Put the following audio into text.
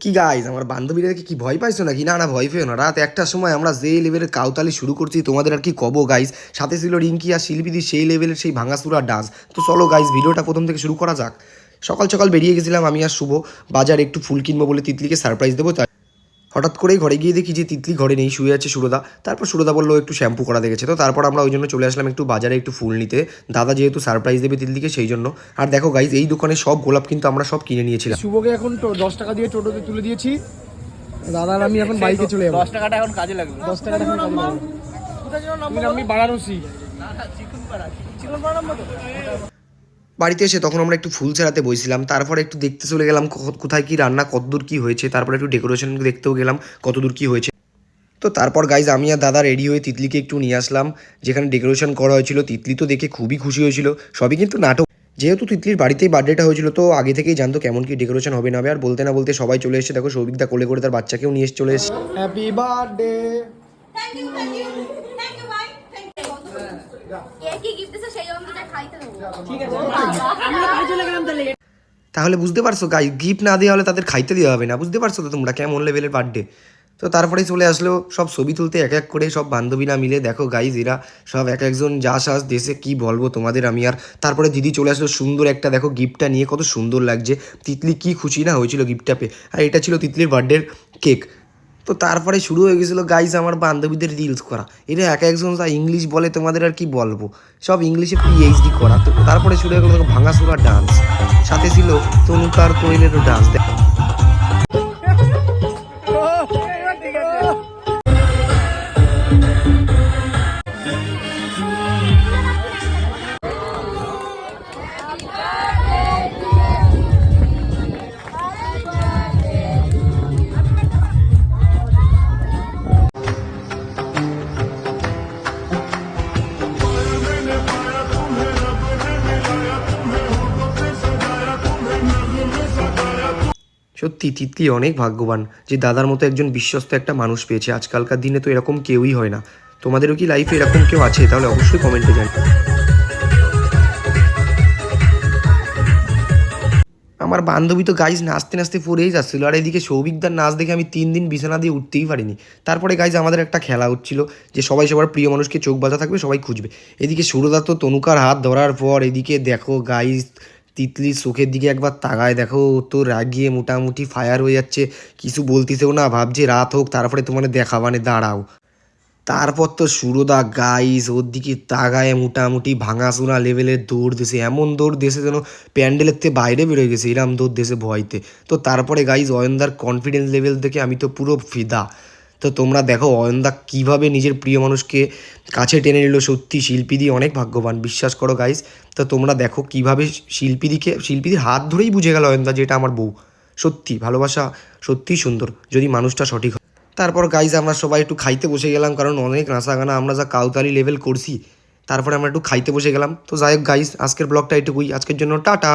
কি গাইজ আমার বান্ধবীরা কি ভয় পাইছো নাকি? না না, ভয় পেও না। রাত একটার সময় আমরা যে লেভেলের কাউতালি শুরু করছি, তোমাদের আর কি কব গাইজ সাথে ছিল রিঙ্কি আর শিল্পীদি, সেই লেভেলের সেই ভাঙাসুরা ডান্স তো চলো গাইজ ভিডিওটা প্রথম থেকে শুরু করা যাক। সকাল সকাল বেরিয়ে গেছিলাম আমি আর শুভ। বাজার একটু ফুল কিনবো বলে তিতলিকে সারপ্রাইজ দেবো, তাই হঠাৎ করেই ঘরে গিয়ে দেখি যে তিতলি ঘরে নেই শুয়ে আছে সুরদা। তারপর সুরদা বলল একটু শ্যাম্পু করা দেখেছে। তো তারপর আমরা ওই জন্য চলে আসলাম একটু বাজারে একটু ফুল নিতে। দাদা যেহেতু সারপ্রাইজ দেবে তিতলিকে সেই জন্য। আর দেখো গাইজ এই দোকানে সব গোলাপ কিন্তু আমরা সব কিনে নিয়েছিলাম। শুভকে এখন দশ টাকা দিয়ে টোটোতে তুলে দিয়েছি। দাদার আমি এখন বাইকে চলে যাব। দশ টাকাটা এখন কাজে লাগবে। দশ টাকাটা এখন কাজে লাগবে। আমি বারাণসী। বাড়িতে এসে তখন আমরা একটু ফুল ছাড়াতে বইছিলাম। তারপরে একটু দেখতে চলে গেলাম কোথায় কি রান্না, কতদূর কি হয়েছে, তারপরে একটু ডেকোরেশন দেখতেও গেলাম, কতদূর কি হয়েছে। তো তারপর গাইজ আমি আর দাদা রেডি হয়ে তিতলিকে একটু নিয়ে আসলাম, যেখানে ডেকোরেশন করা হয়েছিল। তিতলি তো দেখে খুবই খুশি হয়েছিল, সবই কিন্তু নাটক। যেহেতু তিতলির বাড়িতেই বার্থডেটা হয়েছিল, তো আগে থেকেই জানতো কেমন কি ডেকোরেশন হবে না হবে। আর বলতে না বলতে সবাই চলে এসেছে। দেখো, সৌভিকদা কোলে করে তার বাচ্চাকেও নিয়ে চলে এসেছে। Happy birthday thank you thank you thank you ভাই থ্যাংক ইউ এ কি গিফট দিছে সেই অনুযায়ী খাইতে দেবো ঠিক আছে আমরা বাড়ি চলে গেলাম তাহলে বুঝতে পারছ গাই গিফট না দেওয়া হলে তাদের খাইতে দেওয়া হবে না। বুঝতে পারছ তো তোমরা কেমন লেভেলের বার্থডে তো তারপরে চলে আসলো সব ছবি তুলতে এক এক করে, সব বান্ধবীরা মিলে। দেখো গাইজ এরা সব এক একজন যা সাজ দেশে, কি বলব তোমাদের আমি আর। তারপরে দিদি চলে আসলো সুন্দর একটা, দেখো গিফটটা নিয়ে কত সুন্দর লাগছে। তিতলি কি খুশি না হয়েছিল গিফটটা পেয়ে আর এটা ছিল তিতলির বার্থডের কেক তো তারপরে শুরু হয়ে গেছিল গাইস আমার বান্ধবীদের রিলস করা। এটা এক একজন যা ইংলিশ বলে, তোমাদের আর কি বলব? সব ইংলিশে পিএইচডি করা। তো তারপরে শুরু হয়ে গেলো দেখো ভাঙাসুরা ডান্স সাথে ছিল তনুকার কোয়েলেরও ডান্স সত্যি, তিতলি অনেক ভাগ্যবান যে দাদার মতো একজন বিশ্বস্ত একটা মানুষ পেয়েছে। আজকালকার দিনে তো এরকম কেউই হয় না। তোমাদেরও কি লাইফে এরকম কেউ আছে? তাহলে অবশ্যই কমেন্টে জানি। আমার বান্ধবী তো গাইজ নাচতে নাচতে পড়েই যাচ্ছিল আর এদিকে সৌভিকদার নাচ দেখে আমি তিন দিন বিছানা দিয়ে উঠতেই পারিনি। তারপরে গাইজ আমাদের একটা খেলা হচ্ছিল যে সবাই সবার প্রিয় মানুষকে চোখ বাঁধা থাকবে, সবাই খুঁজবে। এদিকে সুরদা তো তনুকার হাত ধরার পর এদিকে দেখো গাইজ তিতলি চোখের দিকে একবার তাকায়। দেখো, তো রাগিয়ে মোটামুটি ফায়ার হয়ে যাচ্ছে। কিছু বলতিছেও না, ভাবছে রাত হোক, তারপরে তোমার দেখা মানে দাঁড়াও। তারপর তো সুরদা গাইস ওর দিকে তাগায় মোটামুটি ভাঙাচোরা লেভেলের দৌড় দিছে। এমন দৌড় দিয়েছে যেন প্যান্ডেলের থেকে বাইরে বেরোয় গেছে, এরম দৌড় দিয়েছে ভয়তে। তো তারপরে গাইজ অয়নদার কনফিডেন্স লেভেল দেখে আমি তো পুরো ফিদা। তো তোমরা দেখো অয়নদা কীভাবে নিজের প্রিয় মানুষকে কাছে টেনে নিল। সত্যি শিল্পীদি অনেক ভাগ্যবান, বিশ্বাস করো গাইজ তো তোমরা দেখো কীভাবে শিল্পীদিকে, শিল্পীদের হাত ধরেই বুঝে গেল অয়নদা যেটা আমার বউ। সত্যি, ভালোবাসা সত্যিই সুন্দর, যদি মানুষটা সঠিক হয়। তারপর গাইজ আমরা সবাই একটু খাইতে বসে গেলাম, কারণ অনেক নাচা গানা আমরা যা কাউতালি লেভেল করছি, তারপরে আমরা একটু খাইতে বসে গেলাম। তো যাই হোক গাইজ আজকের ব্লগটা এটুকুই, আজকের জন্য টাটা।